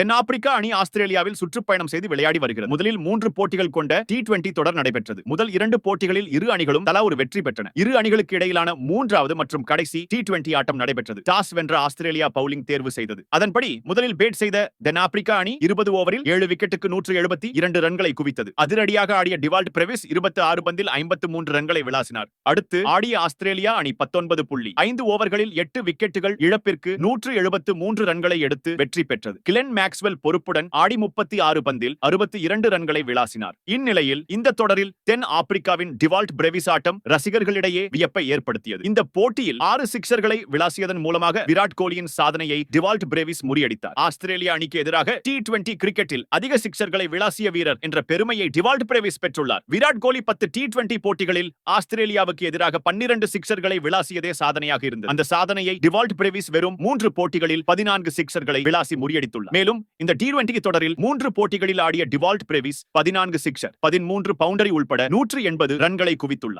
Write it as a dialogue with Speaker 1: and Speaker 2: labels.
Speaker 1: தென்னாப்பிரிக்கா அணி ஆஸ்திரேலியாவில் சுற்றுப்பயணம் செய்து விளையாடி வருகிறது. முதலில் மூன்று போட்டிகள் கொண்ட டி டுவெண்டி தொடர் நடைபெற்றது. முதல் இரண்டு போட்டிகளில் இரு அணிகளும் தலா ஒரு வெற்றி பெற்றன. இரு அணிகளுக்கு இடையிலான மூன்றாவது மற்றும் கடைசி டி டுவெண்டி ஆட்டம் நடைபெற்றது. டாஸ் வென்ற ஆஸ்திரேலியா பவுலிங் தேர்வு செய்தது. அதன்படி முதலில் பேட் செய்த தென்னாப்பிரிக்கா அணி இருபது ஓவரில் ஏழு விக்கெட்டுக்கு நூற்று எழுபத்தி இரண்டு ரன்களை குவித்தது. அதிரடியாக ஆடிய டிவால்ட் பிரவிஸ் இருபத்தி ஆறு பந்தில் ஐம்பத்து மூன்று ரன்களை விளாசினார். அடுத்து ஆடிய ஆஸ்திரேலியா அணி பத்தொன்பது புள்ளி ஐந்து ஓவர்களில் எட்டு விக்கெட்டுகள் இழப்பிற்கு நூற்று எழுபத்து மூன்று ரன்களை எடுத்து வெற்றி பெற்றது. கிளென் மேக்ஸ்வெல் பொறுப்புடன் ஆடி முப்பத்தி ஆறு பந்தில் அறுபத்தி இரண்டு ரன்களை விளாசினார் இந்நிலையில் இந்த தொடரில் தென் ஆப்பிரிக்காவின் டிவால்ட் பிரேவிஸ் ஆட்டம் ரசிகர்களிடையே வியப்பை ஏற்படுத்தியது. இந்த போட்டியில் ஆறு சிக்சர்களை விளாசியதன் மூலமாக விராட் கோலியின் சாதனையை டிவால்ட் பிரேவிஸ் முறியடித்தார். ஆஸ்திரேலியா அணிக்கு எதிராக டி டுவெண்டி கிரிக்கெட்டில் அதிக சிக்சர்களை விளாசிய வீரர் என்ற பெருமையை டிவால்ட் பிரேவிஸ் பெற்றுள்ளார். விராட் கோலி பத்து டி டுவெண்டி போட்டிகளில் ஆஸ்திரேலியாவுக்கு எதிராக பன்னிரண்டு சிக்சர்களை விளாசியதே சாதனையாக இருந்தது. அந்த சாதனையை டிவால்ட் பிரேவிஸ் வெறும் மூன்று போட்டிகளில் பதினான்கு சிக்சர்களை விளாசி முறியடித்துள்ளார். மேலும் இந்த டி டுவெண்டி தொடரில் மூன்று போட்டிகளில் ஆடிய டிவால்ட் பிரேவிஸ் பதினான்கு சிக்சர் பதிமூன்று பவுண்டரி உள்பட நூற்று எண்பது ரன்களை குவித்துள்ளார்.